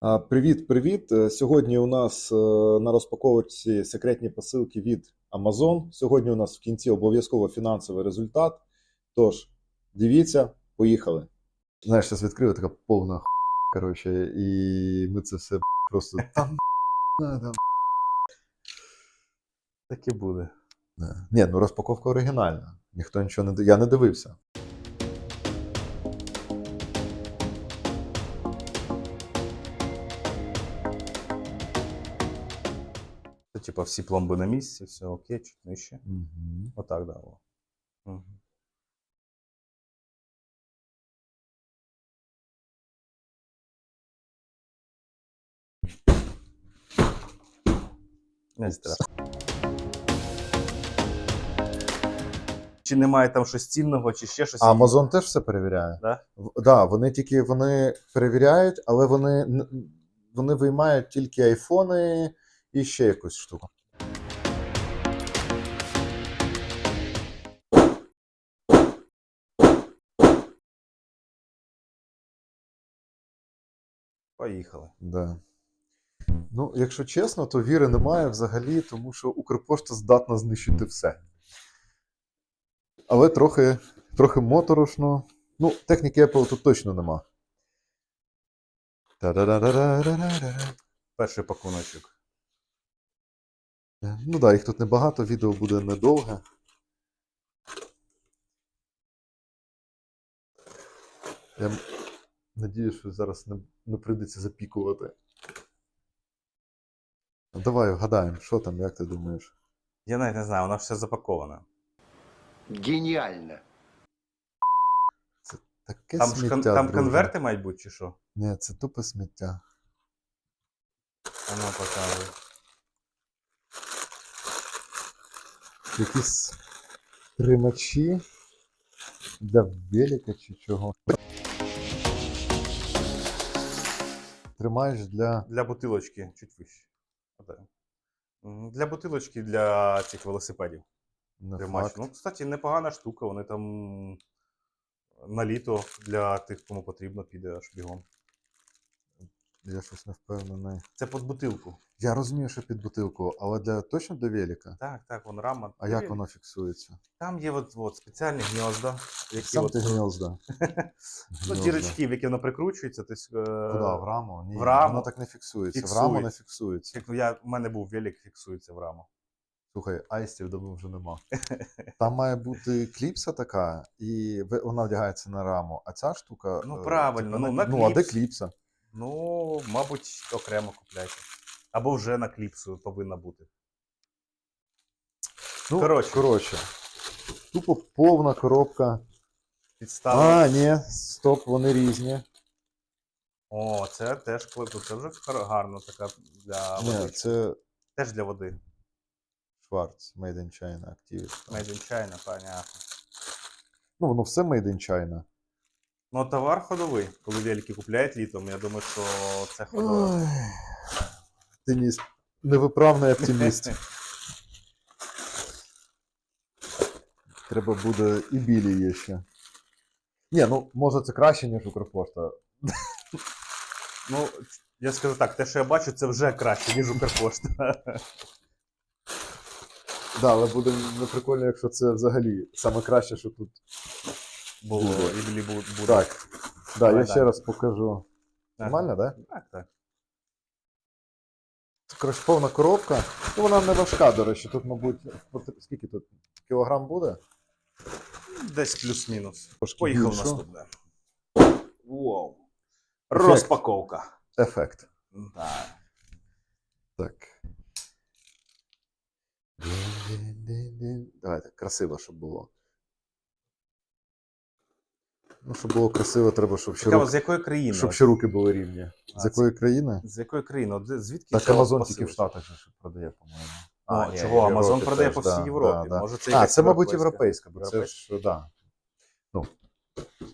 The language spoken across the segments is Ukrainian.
А, Привіт, привіт. Е, Сьогодні у нас е, на розпаковці секретні посилки від Amazon. Сьогодні у нас в кінці обов'язково фінансовий результат. Тож, дивіться, поїхали. Знаєш, зараз відкрив така повна х** коротше, і ми це все просто там. надо. Так і буде. Ні, ну розпаковка оригінальна. Ніхто нічого не Я не дивився. Типа, всі пломби на місці, все окей, чуть нижче. Угу. Отак дало. Угу. Не страшно. Чи немає там щось цінного, чи ще щось. А Amazon теж все перевіряє? Да? В- Да, вони тільки вони перевіряють, але вони, н- вони виймають тільки айфони і ще якусь штуку. Поїхали. Да. Ну, якщо чесно, то віри немає взагалі, тому що Укрпошта здатна знищити все. Але трохи, трохи моторошно. Ну, техніки Apple тут точно нема. Та-да-да-да-да-да-да-да. Перший пакуночок. Ну так, да, їх тут небагато, відео буде недовге. Я надію, що зараз не, не прийдеться запікувати. Ну, Давай вгадаємо, що там, як ти думаєш? Я навіть не знаю, воно все запаковане. Гениально. Таке Там, сміття. кон- там друже. конверти мають бути, чи що? Ні, це тупе сміття. Воно показує. Якісь тримачі для велика чи чого. Тримаєш для. Для бутилочки чуть вище. Для бутилочки для цих велосипедів. Не Тримач. факт. Ну, кстати, непогана штука. Вони там на літо для тих, кому потрібно, піде аж бігом. Я щось не впевнений. Це під бутилку. Я розумію, що під бутилку, але для точно для велика. Так, так, вон рама. А як воно фіксується? Там є от, от спеціальні гнізда, які Сам от, ти гнізда. ну, дірочки, в які воно прикручується. Тобто, е, Куди? В раму? Ні, в раму. воно так не фіксується. В раму не Фіксується. фіксується. я, у мене був велик, фіксується в раму. Слухай, аїстів давно вже нема. Там має бути кліпса така, і вона вдягається на раму, а ця штука. Ну, е, правильно, типу, ну, на ну а де кліпса? Ну, мабуть, окремо купляйте. Або вже на кліпсу повинна бути. Ну, Коротше. коротше. Тупо повна коробка. Підстава. А, ні, стоп, вони різні. О, це теж клику. Це вже гарно така для Ні, це Теж для води. Schwarz, Made in China, Activist. Made in China, понятно. Ну, воно все Made in China. Ну, товар ходовий. Коли велики купляють літом, я думаю, що це ходове. Ти невиправний оптиміст. Треба буде і білі є ще. Ні, ну може це краще, ніж Укрпошта. Ну, я скажу так, те, що я бачу, це вже краще, ніж Укрпошта. Да, але буде не прикольно, якщо це взагалі саме краще, що тут. Було і буде. Так. Да, я ще раз покажу. Нормально, так? Так, так. Коротше повна коробка. Ну, вона не важка, до речі. Тут, мабуть, скільки тут? Кілограм буде? Десь плюс-мінус. Поїхав наступне. Вау. Розпаковка. Ефект. Так. Так. Давайте, красиво, щоб було. Ну, щоб було красиво, треба, щоб ще, Цікаво, руки, з якої країни? щоб ще руки були рівні. А, З якої країни? З якої країни? От Звідки Так ця посилочка? тільки в Штатах же ж продає, по-моєму. А, ні, чого? в Європі продає теж, по всій да, Європі. да, да. Може, це А, якась це, мабуть, європейська? бо це ж, да. Ну,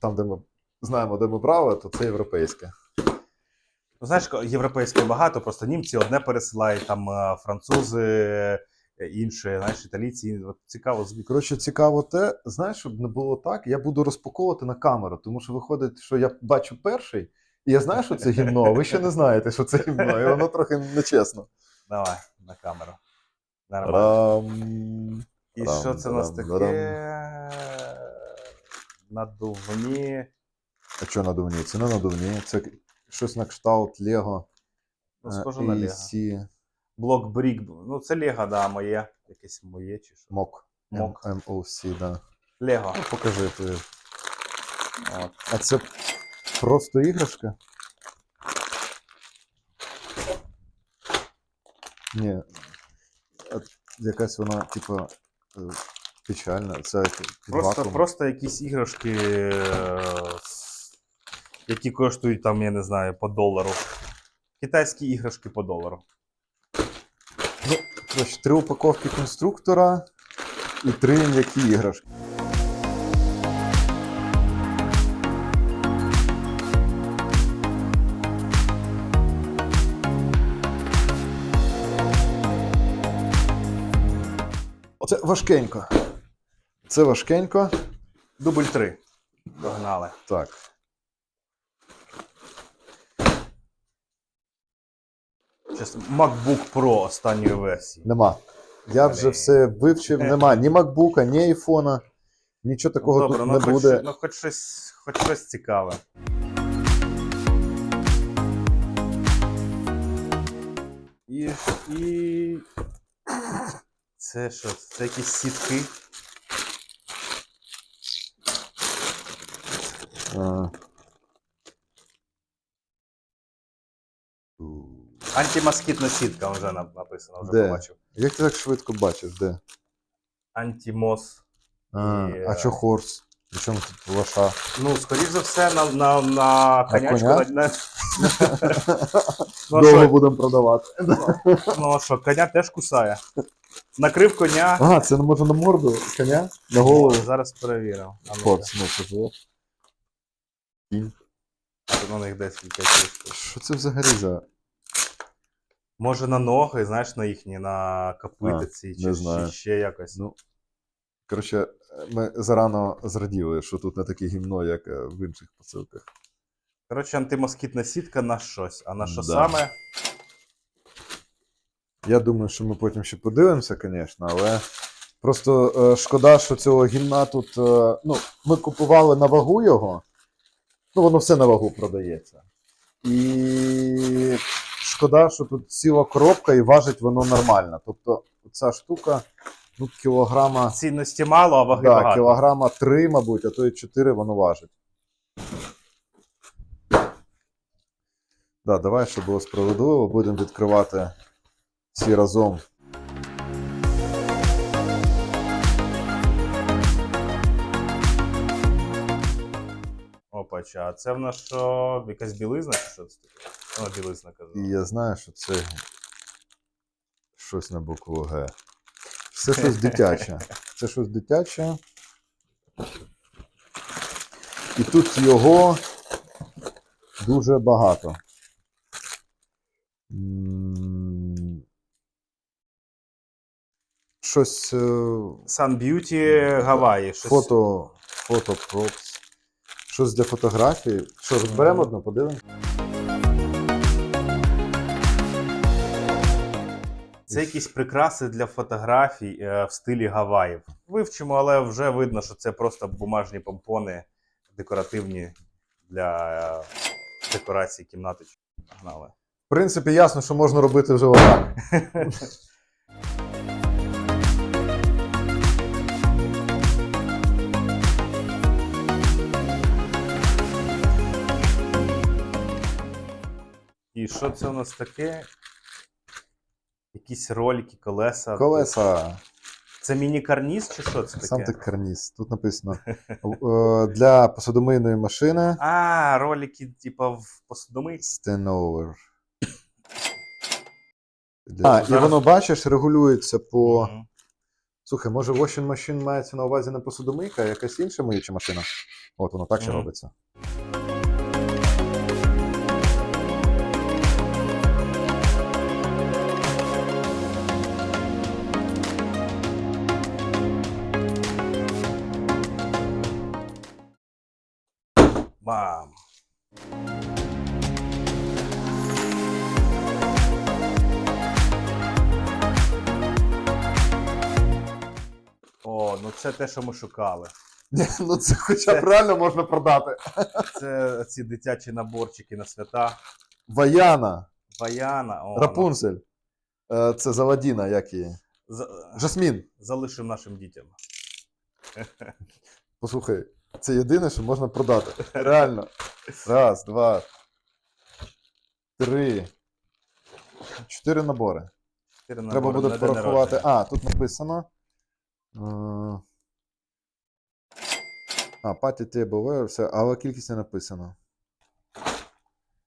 там, де ми знаємо, де ми брали, то це європейське. Ну, знаєш, ко- європейське багато, просто німці одне пересилають, там е, французи, інше, знаєш, італійці. От цікаво. Коротше, цікаво те, знаєш, щоб не було так, я буду розпаковувати на камеру, тому що виходить, що я бачу перший, І я знаю, що це гімно, а ви ще не знаєте, що це гімно, і воно трохи нечесно. Давай на камеру. Нормально. І що це у нас таке? Надувні. А що надувні? Це не надувні, це щось на кшталт Лего. Ну, схоже на Лего. Блок Брік. Ну, це Лего, да, моє. Якесь моє чи що. Мок. Мок. MOC, да. Лего. Ну, покажи ти. От. А це просто іграшка? Ні. Якась вона, типу, е, печальна. Це під Просто, вакуум. просто якісь іграшки, е, які коштують там, я не знаю, по долару. Китайські іграшки по долару. Ну, значить, три упаковки конструктора і три м'які іграшки. Це важкенько. Це важкенько. Дубль 3. Догнали. Так. Щас MacBook Pro останньої версії. Нема. Я вже все вивчив, нема ні макбука, ні айфона. Нічого такого Добре, тут ну, не хоч, буде. ну хоч щось, хоч щось цікаве. І, і... Це що? Це якісь сітки. А. Антимоскітна сітка вже на- написано, вже Де? побачив. Як ти так швидко бачиш, де? Антимос. А, І, а е, чо хорс? Причому тут лоша? Ну, скоріш за все, на, на, на конячку. коня? На, на... ну, Довго будемо продавати. ну а що, коня теж кусає. Накрив коня. Ага, це може на морду коня? На голову? Зараз перевірив. Ну, Хорс, ну це ж. Кінь. на них декілька штук. Що це взагалі за. Може на ноги, знаєш, на їхні, на копитиці, не чи, знаю. чи ще якось. Ну, коротше, ми зарано зраділи, що тут не таке гімно, як е, в інших посилках. Коротше, антимоскітна сітка на щось. А на що Да. саме? Я думаю, що ми потім ще подивимося, звісно, але просто е, шкода, що цього гімна тут. Е, ну, ми купували на вагу його. Ну, воно все на вагу продається. І шкода, що тут ціла коробка і важить воно нормально. Тобто, ця штука, ну, кілограма. Цінності мало, а ваги Да, багато. кілограма 3, мабуть, а то і 4 воно важить. Да, давай, щоб було справедливо, будемо відкривати всі разом. Опача, а це в нас що? Якась білизна чи що це таке? О, білизна казав. І я знаю, що це щось на букву Г. Це щось дитяче. Це щось дитяче. І тут його дуже багато. Щось. е, Sun Beauty Гаваї. Щось... Фото, фото пропс. Щось для фотографії. Що, розберемо Мгм. одну, подивимось? Це якісь прикраси для фотографій е, в стилі Гаваїв. Вивчимо, але вже видно, що це просто бумажні помпони декоративні для е, декорації кімнати. Погнали. В принципі, ясно, що можна робити вже отак. І що це у нас таке? Якісь ролики, колеса. Колеса, Це міні-карніз чи що це таке? сам ти карніз. Тут написано е, для посудомийної машини А, ролики, типа в посудомийці. Stenover. А, і воно, бачиш, регулюється по. Мгм. Слухай, може washing machine мається на увазі не посудомийка, а якась інша миюча машина? От воно так ще Мгм. робиться. Це те, що ми шукали. Ні, ну це хоча б реально можна продати. Це ці дитячі наборчики на свята. Ваяна, Баяна. О, Рапунцель. Е, Це Завадіна, як її. За- Жасмін. Залишимо нашим дітям. Послухай, це єдине, що можна продати. Реально. Раз, два, три. Чотири набори. Чотири Треба набори буде на день порахувати. народження. А, тут написано. Е, А, паті тейбл, все, але кількість не написано.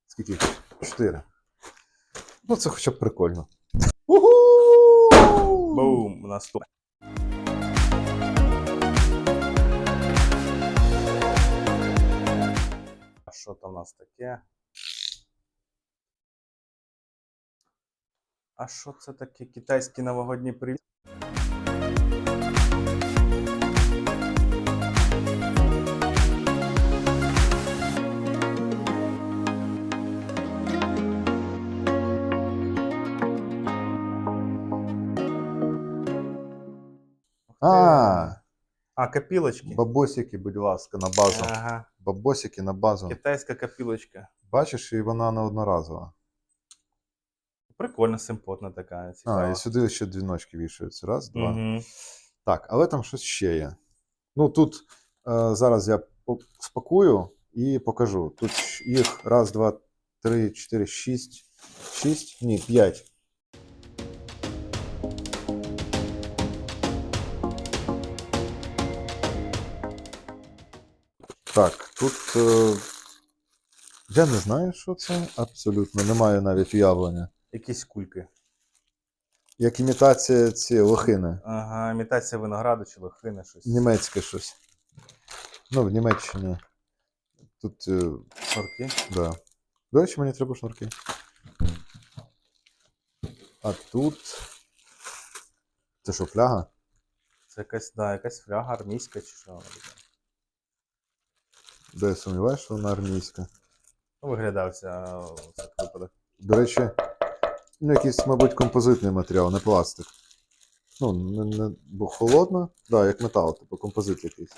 Скільки? Чотири. Ну, це хоча б прикольно. Бум! Наступне. А що там у нас таке? А що це таке? Китайський новогодній привіт? А, копілочки. бабосики, будь ласка, на базу. Ага. Бабосики на базу. Китайська копілочка. Бачиш, і вона не одноразова. Прикольно, симпотна така. А, і сюди ще двіночки вішаються. Раз, два. Мгм. Так, але там щось ще є. Ну тут е, зараз я спакую і покажу. Тут їх раз, два, три, чотири, шість. Шість? Ні, п'ять. Так, тут. Е, я не знаю, що це. Абсолютно. Немає навіть уявлення. Якісь кульки. Як імітація ці лохини. Ага, імітація винограду чи лохини, щось. Німецьке щось. Ну, в Німеччині. Тут, е, Шнурки. да. До речі, мені треба шнурки. А тут. Це що, фляга? Це якась, да, якась фляга армійська чи що. вона така. Де я сумніваюся, що вона армійська. Ну, виглядався о, цей випадок. До речі, ну, якийсь, мабуть, композитний матеріал, не пластик. Ну, не, не, бо холодно, да, як метал, типу композит якийсь.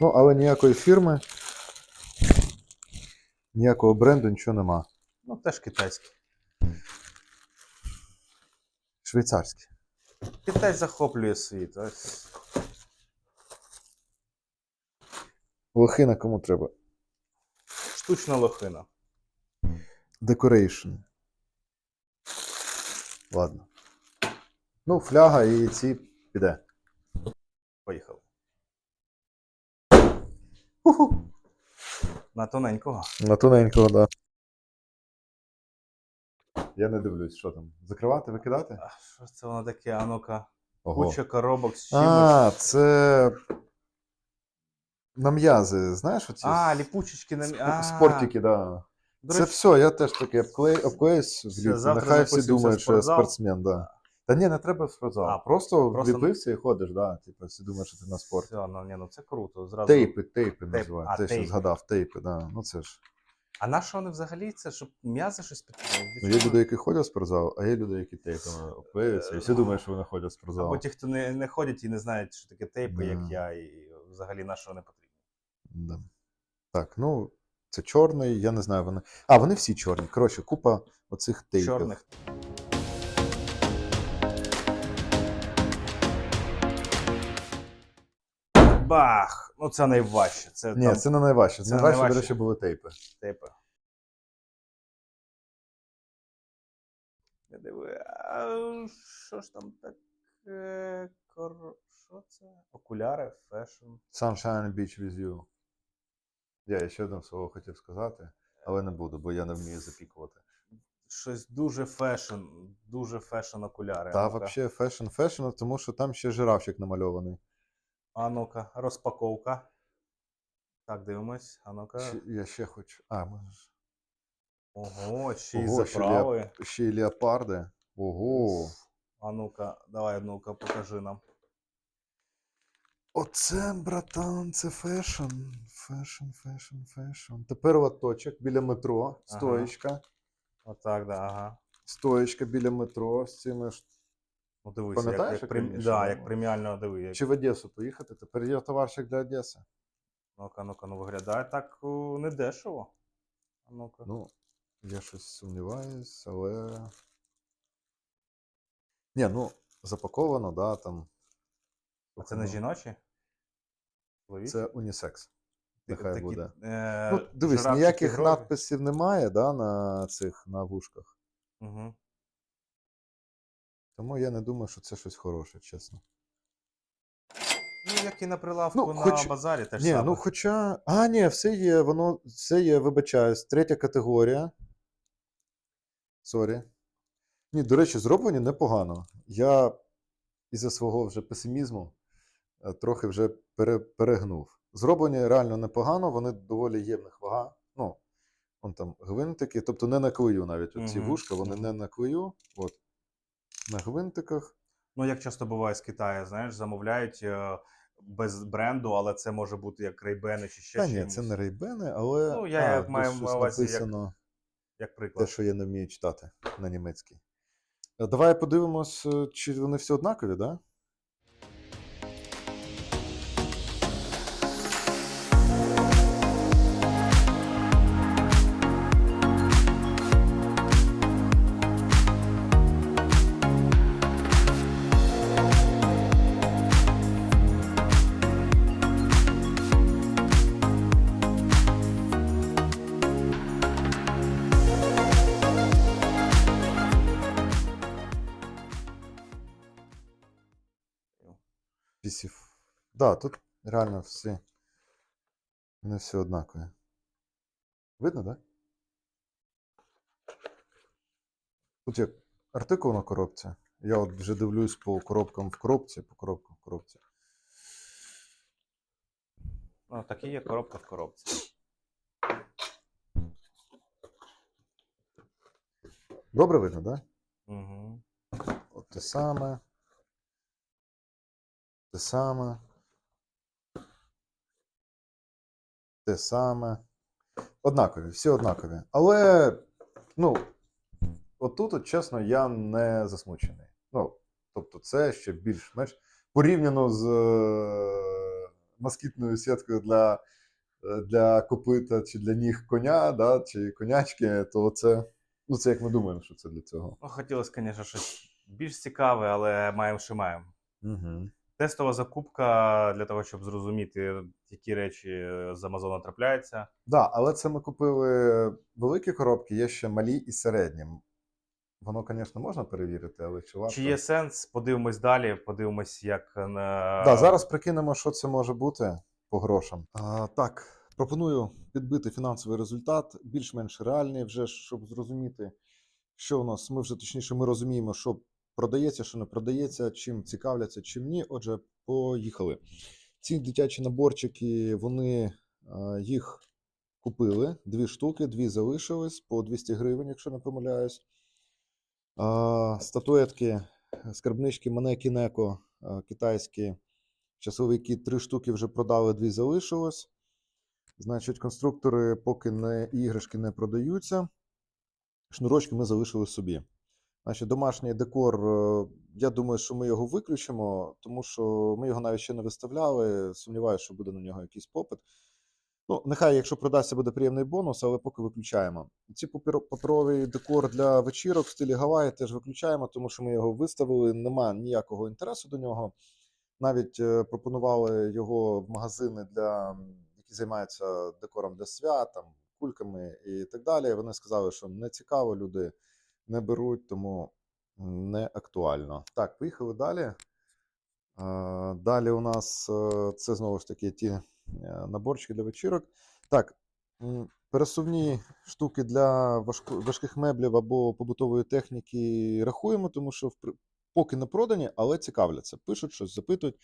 Ну, але ніякої фірми, ніякого бренду, нічого нема. Ну, теж китайський. Швейцарський. Китай захоплює світ. Ось. Лохина кому треба? Штучна лохина. Decoration. Ладно. Ну, фляга і ці піде. Поїхали. Уху. На тоненького. На тоненького, да. Я не дивлюсь, що там. Закривати, викидати? А, що це воно таке? А ну-ка. Ого. Куча коробок з чимось. А, це. На м'язи, знаєш оці? А, ліпучечки на сп- Спортики, да. До Це речі, все, я теж таки обклею, обклеюсь влітку. завтра Нехай всі думають, що я спортзал. спортсмен, да. Та ні, не треба в спортзал. А, просто, просто- вліпився і ходиш, да. Типу, всі думають, що ти на спорт. все, ну, ні, ну це круто. Зразу. Тейпи, тейпи Тейп- називають. а, Те, що згадав, тейпи, да. Ну це ж. А на що вони взагалі це, щоб м'язи щось підтримували? Ну, є люди, які ходять в спортзал, а є люди, які тейпами обклеюються. І всі думають, що вони ходять в спортзал. Або ті, хто не, не ходять і не знають, що таке тейпи, як Да. я, і взагалі на що вони потрібні. Да. Так, ну, це чорний, я не знаю, вони. А, вони всі чорні. Коротше, купа оцих тейпів. Чорних. Бах! Ну це найважче. Це Ні, там це не найважче. це найважче, до речі, були тейпи. тейпи. Я диви, а що ж там таке? Кор... Що це? Окуляри, фешн. Sunshine Beach with you. Я ще одне слово хотів сказати, але не буду, бо я не вмію запікувати. Щось дуже фешн, дуже фешн окуляри. Та взагалі фешн фешн, тому що там ще жирафчик намальований. А ну-ка, розпаковка. Так, дивимось. А ну-ка. Я ще хочу. А, ж- Ого, ще й Ого, заправи. Ще й леопарди. Ого. А ну-ка, давай, ну-ка, покажи нам. Оце, братан, це фешн. Фешн, фешн, фешн. Тепер лоточок біля метро, Ага. стоєчка. Отак, да, ага. Стоєчка біля метро з цими ж Ну, дивися, Пам'ятаєш, як, як прем... раніше да, як преміально диви. Як... Чи в Одесу поїхати? Тепер є товарщик для Одеси. Ну-ка, ну-ка, ну виглядає так недешево. Ну-ка. Ну, я щось сумніваюсь, але. Ні, ну, запаковано, да, там. а це не ну, жіночі? Чоловічі? Це унісекс. Нехай такі, буде. Е, Ну, дивись, ніяких тигрові. надписів немає, да, на цих на вушках. Угу. Тому я не думаю, що це щось хороше, чесно. Ну, як і на прилавку Ну, на базарі теж Ні, саме. ну хоча. А, ні, все є, воно все є, вибачаюсь, третя категорія. Сорі. Ні, до речі, зроблені непогано. Я із-за свого вже песимізму трохи вже пере, перегнув. Зроблені реально непогано, вони доволі є в них вага. Ну, вон там гвинтики, тобто не на клею навіть оці Мгм, вушка, вони не на клею. От. На гвинтиках. Ну, як часто буває з Китаю, знаєш, замовляють е, без бренду, але це може бути як рейбени чи ще Та ні, чимось. це не рейбени, але Ну, я а, як маю щось на увазі, як- написано. Як Те, приклад. що я не вмію читати на німецькій. Е, Давай подивимось, е, чи вони всі однакові, так? Да? Пісів. Да, тут реально всі. Вони всі однакові. Видно, так? Да? Тут як артикул на коробці. Я от вже дивлюсь по коробкам в коробці, по коробкам в коробці. Ну, так і є коробка в коробці. Добре видно, так? Да? Угу. От те саме. Те саме. Те саме. Однакові, всі однакові. Але, ну, отут, от, чесно, я не засмучений. Ну, тобто, це ще більш-менш порівняно з е, москітною сіткою для, е, для копита чи для ніг коня, да, чи конячки, то це, ну, це як ми думаємо, що це для цього. Ну, хотілося, звісно, щось більш цікаве, але маємо, що маємо. Угу. Тестова закупка для того, щоб зрозуміти, які речі з Амазона трапляються. Да, але це ми купили великі коробки, є ще малі і середні. Воно, звісно, можна перевірити, але чи варто? Чи є сенс? Подивимось далі, подивимось, як на Да, зараз прикинемо, що це може бути по грошам. А, так, пропоную підбити фінансовий результат, більш-менш реальний, вже щоб зрозуміти, що у нас. Ми вже точніше ми розуміємо, що продається, що не продається, чим цікавляться, чим ні. Отже, поїхали. Ці дитячі наборчики, вони їх купили дві штуки, дві залишились по 200 гривень, якщо не помиляюсь. Статуетки, скарбнички Манекі Неко, а, китайські часовики, три штуки вже продали, дві залишилось. Значить, конструктори поки не іграшки не продаються. Шнурочки ми залишили собі. Значить, домашній декор, е, я думаю, що ми його виключимо, тому що ми його навіть ще не виставляли. Сумніваюся, що буде на нього якийсь попит. Ну, нехай, якщо продасться, буде приємний бонус, але поки виключаємо. Ці паперовий декор для вечірок в стилі Гаваї теж виключаємо, тому що ми його виставили, нема ніякого інтересу до нього. Навіть е, пропонували його в магазини, для, які займаються декором для свят, там, кульками і так далі. Вони сказали, що не цікаво, люди не беруть, тому не актуально. Так, поїхали далі. Далі у нас е, це знову ж таки ті е, наборчики для вечірок. Так, пересувні штуки для важких меблів або побутової техніки рахуємо, тому що поки не продані, але цікавляться. Пишуть щось, запитують.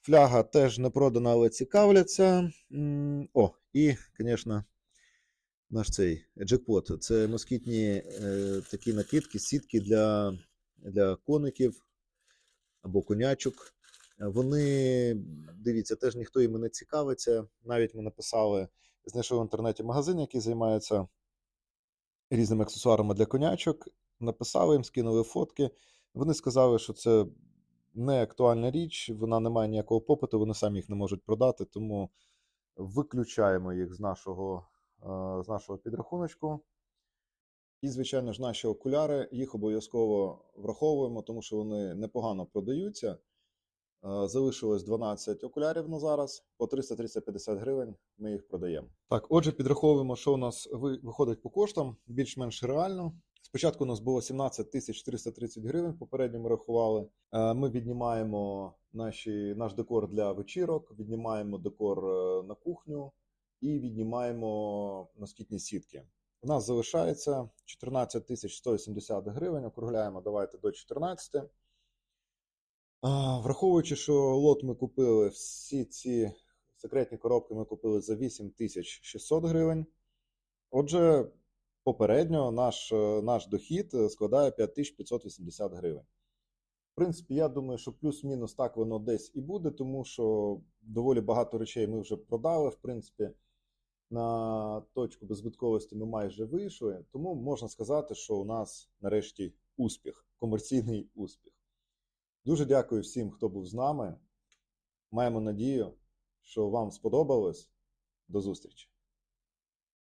Фляга теж не продана, але цікавляться. О, і, звісно, наш цей джекпот. Це москітні е, такі накидки, сітки для, для коників або конячок. Е, Вони, дивіться, теж ніхто їм не цікавиться. Навіть ми написали, знайшов в інтернеті магазин, який займається різними аксесуарами для конячок. Написали їм, скинули фотки. Вони сказали, що це не актуальна річ, вона не має ніякого попиту, вони самі їх не можуть продати, тому виключаємо їх з нашого, з нашого підрахуночку. І, звичайно ж, наші окуляри їх обов'язково враховуємо, тому що вони непогано продаються. Залишилось 12 окулярів на зараз по 300-350 гривень. Ми їх продаємо. Так, отже, підраховуємо, що у нас виходить по коштам більш-менш реально. Спочатку у нас було 17 тисяч 330 гривень. Попередньо ми рахували. Ми віднімаємо наші, наш декор для вечірок, віднімаємо декор е, на кухню і віднімаємо москітні сітки. У нас залишається 14 180 гривень. Округляємо, давайте до 14. Враховуючи, що лот ми купили, всі ці секретні коробки ми купили за 8600 гривень. Отже, попередньо наш, наш дохід складає 5580 гривень. В принципі, я думаю, що плюс-мінус так воно десь і буде, тому що доволі багато речей ми вже продали. В принципі, на точку беззбитковості ми майже вийшли. Тому можна сказати, що у нас нарешті успіх, комерційний успіх. Дуже дякую всім, хто був з нами. Маємо надію, що вам сподобалось. До зустрічі!